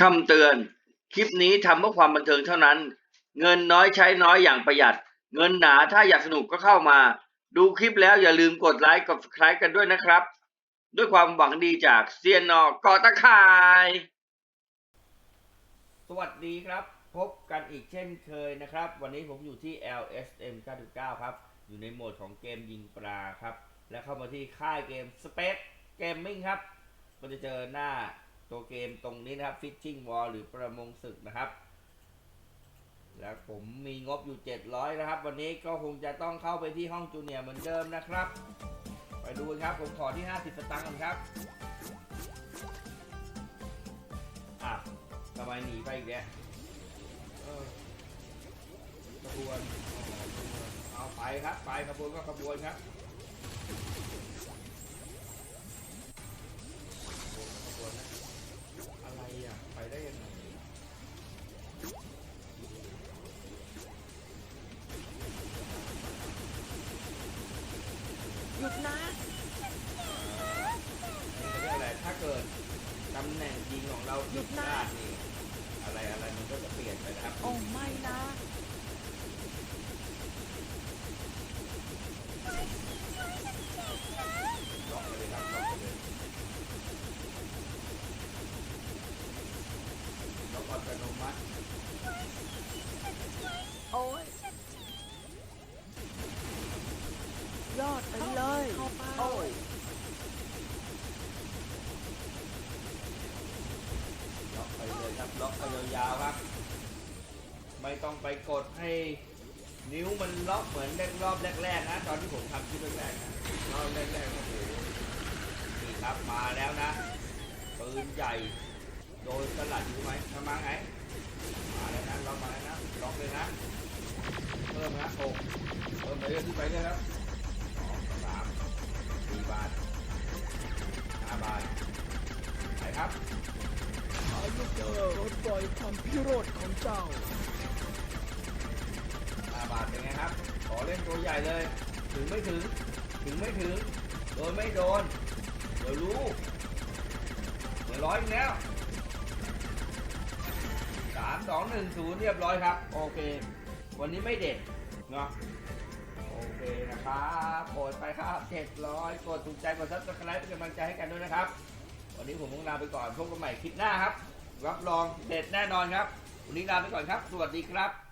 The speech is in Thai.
คำเตือน คลิปนี้ทำเพื่อความบันเทิงเท่านั้น เงินน้อยใช้น้อยอย่างประหยัด เงินหนาถ้าอยากสนุกก็เข้ามา ดูคลิปแล้วอย่าลืมกดไลค์กด subscribe กันด้วยนะครับ ด้วยความหวังดีจากเซียนนอกอตะข่าย สวัสดีครับ พบกันอีกเช่นเคยนะครับ วันนี้ผมอยู่ที่ LSM 99ครับ อยู่ในโหมดของเกมยิงปลาครับ และเข้ามาที่ค่ายเกม Space Gaming ครับก็จะเจอหน้า ตัวเกมตรงนี้นะครับ Fishing War หรือประมงศึกนะครับ แล้วผมมีงบอยู่ 700 นะครับ วันนี้ก็คงจะต้องเข้าไปที่ห้องจูเนียร์เหมือนเดิมนะครับ ไปดูครับผมขอที่ 50 สตางค์ก่อนครับอะทำไมหนีไปอีกแล้วเออขบวนเอาไปครับ ไปขบวนก็ขบวนครับ ยุดนะนี่เขาเรียกอะไรถ้าเกิดตำแหน่งยิงของเราผิดพลาดนี่อะไรอะไรมันก็จะเปลี่ยนไปนะครับโอ้ไม่นะล็อกไปเลยครับล็อกไปเลยล็อกอัตโนมัติโอ้ยยอดไปเลยโอ้ย ล็อกไปเล็อกไปยาวๆครับ ไม่ต้องไปกดให้นิ้วมันล็อกเหมือนรอบแรกๆนะ ตอนที่ผมทำคลิปแรกๆนะรอบแรกๆโอ้โหนี่ครับมาแล้วนะปืนใหญ่โดนสลัดอยู่ไหมทำมาไงมาแล้วนะล็อกมาแล้วนะล็อกเลยนะเพิ่มนะหกเพิ่มไปเรื่อยขึ้นไปเรื่อยครับสองสามสี่บาทห้าบาท อาจอรถปล่อยความพิโรธของเจ้าห้าบาทเป็นไงครับ ขอเล่นตัวใหญ่เลย ถึงไม่ถึง ถึงไม่ถึง โดนไม่โดน เดี๋ยวรู้ เดี๋ยวร้อยอีกแล้วสามสองหนึ่งศูนย์เรียบร้อยครับ โอเค วันนี้ไม่เด็ดเนาะโอเคนะครับกดไปครับเจ็ดร้อยกดถูกใจกดซับสไครป์เป็นกำลังใจให้กันด้วยนะครับ วันนี้ผมต้องลาไปก่อนพบกันใหม่คลิปหน้าครับ รับรองเด็ดแน่นอนครับ วันนี้ลาไปก่อนครับ สวัสดีครับ